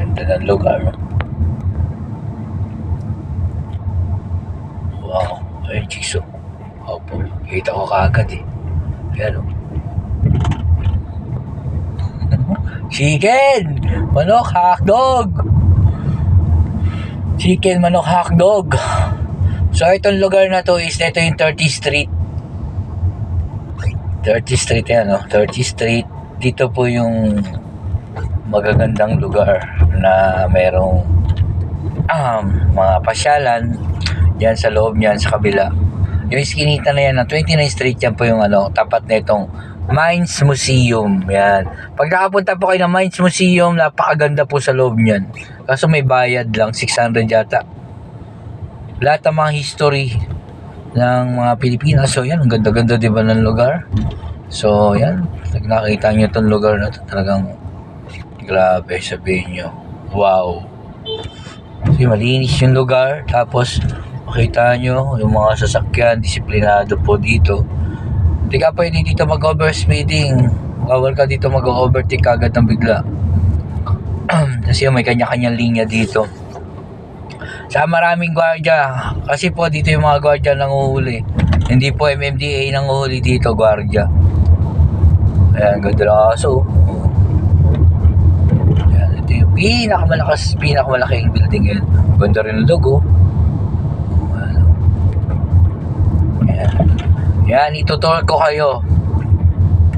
Ganda ng lugar. Wow. Ay, chicks oh. Opo. Kita ko kaagad eh. Yan oh. Chicken! Manok, hotdog! Chicken, manok, hotdog. So, itong lugar na to is, ito yung 30th Street. 30th Street yan, no? 30th Street. Dito po yung magagandang lugar na merong um, mga pasyalan yan sa loob niyan, sa kabila. Yung iskinita na yan, ng 29th Street, yan po yung ano, tapat na itong Mines Museum. Yan. Pag nakapunta po kayo ng Mines Museum, napakaganda po sa loob niyan. Kaso may bayad lang, 600 yata. Lahat ng mga history ng mga Pilipinas. So yan, ang ganda-ganda di ba ng lugar? So yan, nakita nyo itong lugar na to, talagang grabe sabihin nyo. Wow. Kasi malinis yung lugar. Tapos, makita nyo yung mga sasakyan, disiplinado po dito. Hindi ka pwede dito mag-overspeeding. Bawal ka dito mag-overtake agad ng bigla. Kasi may kanya-kanyang linya dito. Sa maraming gwardiya. Kasi po dito yung mga gwardiya nanguhuli. Hindi po MMDA nanguhuli dito, gwardiya. Ayan, ganda ng aso. Pinakamalakas, pinakamalaking building yan. Ganda rin ng logo. Ano. Ayan. Yan, itutour ko kayo.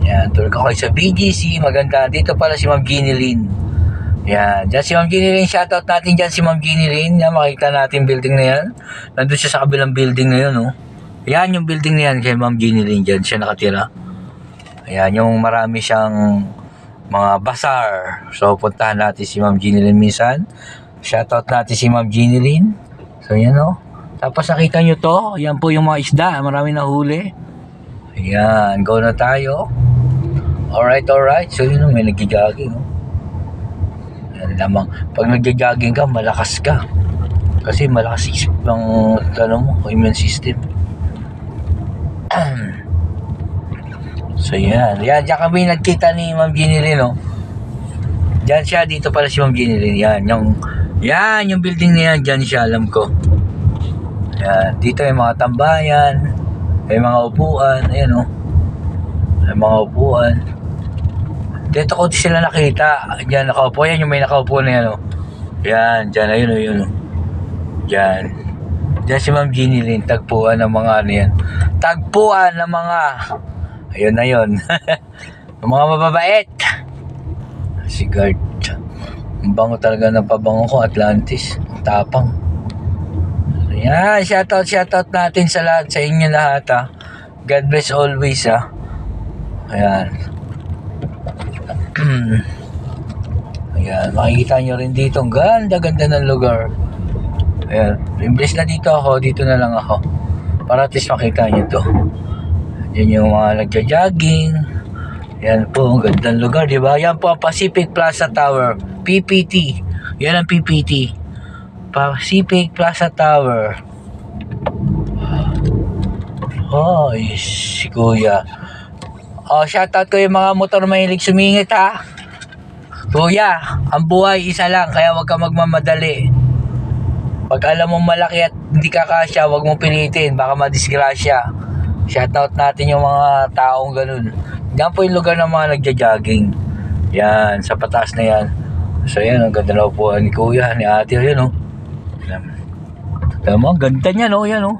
Yan, tour ko kayo sa BGC. Maganda. Dito pala si Ma'am Ginny Lynn. Yan. Diyan si Ma'am Ginny Lynn. Shoutout natin dyan si Ma'am Ginny Lynn. Yan, makita natin building na yan. Nandun siya sa kabilang building na yun, oh. Yan, yung building na yan kay Ma'am Ginny Lynn. Dyan siya nakatira. Ayan, yung marami siyang mga bazaar. So, puntahan natin si Ma'am Ginny Lynn minsan. Shoutout natin si Ma'am Ginny Lynn. So, yan, oh. Tapos nakita nyo to, yan po yung mga isda, marami na huli. Ayan, go na tayo. Alright, alright. So yun, may nagja-jogging. Oh. Yan lamang. Pag nagja-jogging ka, malakas ka. Kasi malakas isip ng ano mo, immune system. So yan. Yan, dyan kami nagkita ni Ma'am Ginny Lynn, oh. Diyan siya, dito pala si Ma'am Ginny Lynn. Yan, yung, yan, yung building na yan, dyan siya, alam ko. Yan, dito yung mga tambayan, may mga upuan, ayan o. May mga upuan. Dito ko sila nakita. Diyan nakaupo. Yan yung may nakaupo na yan o. Yan, dyan, ayun o, yun o. Diyan. Si Ma'am Ginny Lynn, tagpuan ng mga ano yan. Tagpuan ng mga, ayun na yun. mga mababait. Si guard. Ang bango talaga ng pabango ko, Atlantis. Ang tapang. Yan, shoutout, shoutout natin sa lahat, sa inyo lahat ha. God bless always ha. Ayan. Ayan, makikita nyo rin dito. Ang ganda-ganda ng lugar. Ayan, imbes na dito ako, dito na lang ako. Para at least makita nyo to. Yan yung mga nagja-jogging. Yan po, ang gandang lugar, di ba? Yan po ang Pacific Plaza Tower. PPT. Yan ang PPT. Pacific Plaza Tower. Oh, si Kuya. Oh, shoutout ko yung mga motor mahilig sumingit ha. Kuya, ang buhay isa lang, kaya wag ka magmamadali. Pag alam mo malaki at hindi ka kasya, wag mo pilitin, baka madisgrasya. Shoutout natin yung mga taong ganun. Yan po yung lugar ng mga nagja-jogging. Yan, sa pataas na yan. So yan, ang ganda na upuan ni Kuya, ni Ate, yan oh. Yan. Tama, ang ganda niya no, yan oh.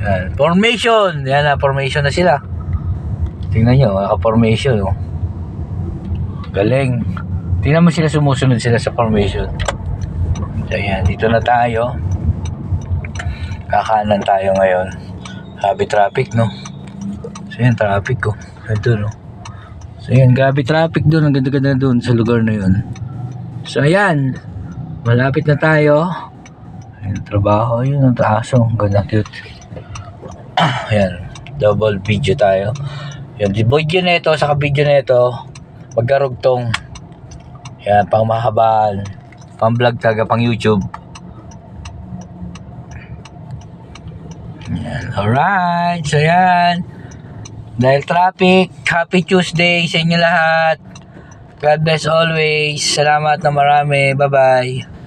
Yan. Formation, yan na, formation na sila. Tingnan nyo, naka-formation oh. Galing. Tingnan mo sila sumusunod sila sa formation. So yan, dito na tayo. Kakanan tayo ngayon. Happy traffic no. So yan, traffic ko. Ito no. So yan, grabe traffic doon. Ang ganda-ganda doon sa lugar na yun. So ayan, malapit na tayo. Ayan, trabaho yun ang taaso. Ang Ganda cute. Ayan, double video tayo. Yan, di video na ito, saka video na ito, magkarugtong. Yan, pang mahabaan. Pang vlog talaga, pang YouTube. Yan, alright. So yan. Dahil traffic, happy Tuesday sa inyo lahat. God bless always. Salamat na marami. Bye-bye.